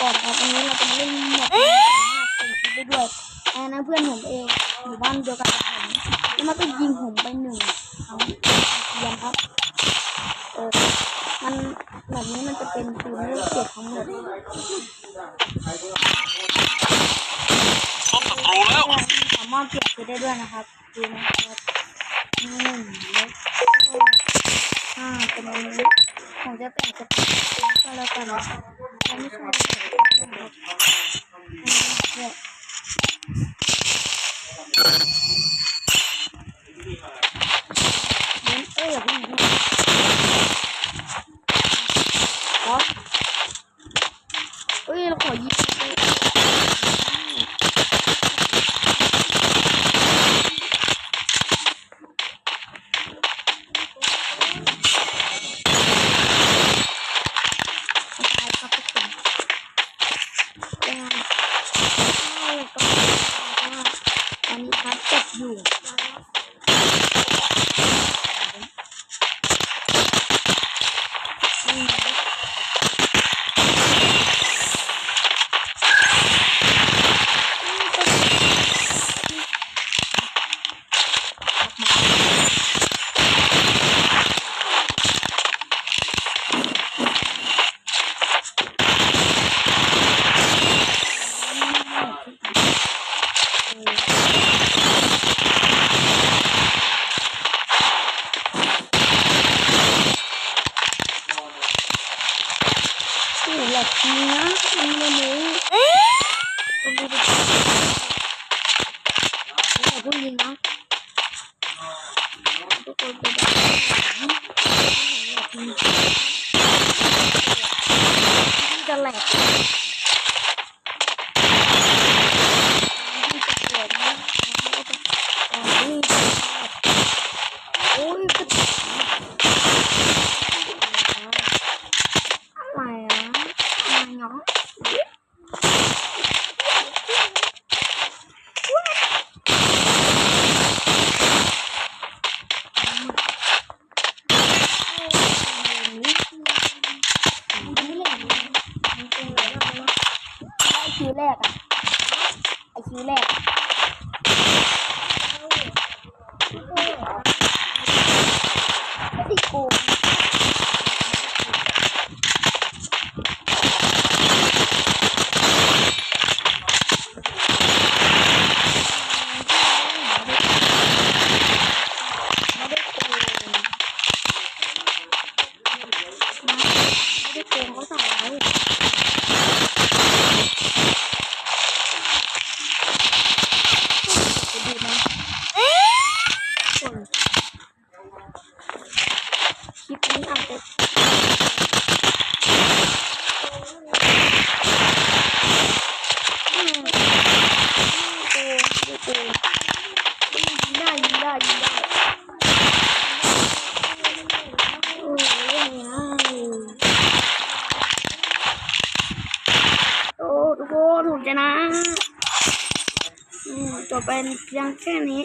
ก่อนครับวันนี้เราจะมาเล่นแมปสามารถส่งคลิปด้วยอันนั้นเพื่อนผมเองอยู่บ้านเดียวกันกับผมแล้วมันก็ยิงผมไปหนึ่งครั้งเยียนครับเออมันแบบนี้มันจะเป็นฟิลเลือกเจ็ดทั้งหมดพบศัตรูแล้วสามารถเก็บไปได้ด้วยนะครับดูนะครับหนึ่งแล้วก็ห้าเป็นอันนี้ผมจะแต่งสติ๊กก็แล้วกันนะครับ ถ้าไม่ใช่นะครับเนี่ยเน้นเอ้ยอย่าเพิ่งครับเอ้ยเราขอยิงไป ตายครับทุกคนยังไงใช่ก็ว่าตอนนี้ครับจบอยู่นี่นะโอ้หลับจริงนะมันไม่รู้ต้องดูดิอย่าเพิ่งยิงนะทุกคนไปดูหลับจริงจะแหลกที่จะเกิดนะโอ้ยก็อะไรอะอะไร เนาะไอคิวแรกอะไอคิวแรกไม่ได้โกง ไม่ได้โกงไม่ได้โกงเขาใส่ไว้จะดีไหมคนค ลิปนี้อาจจะอืมโกงไม่โกงยิงได้ได้ได้โอ้โอ้ทุกคนผมชนะอืมจบไปเพียงแค่นี้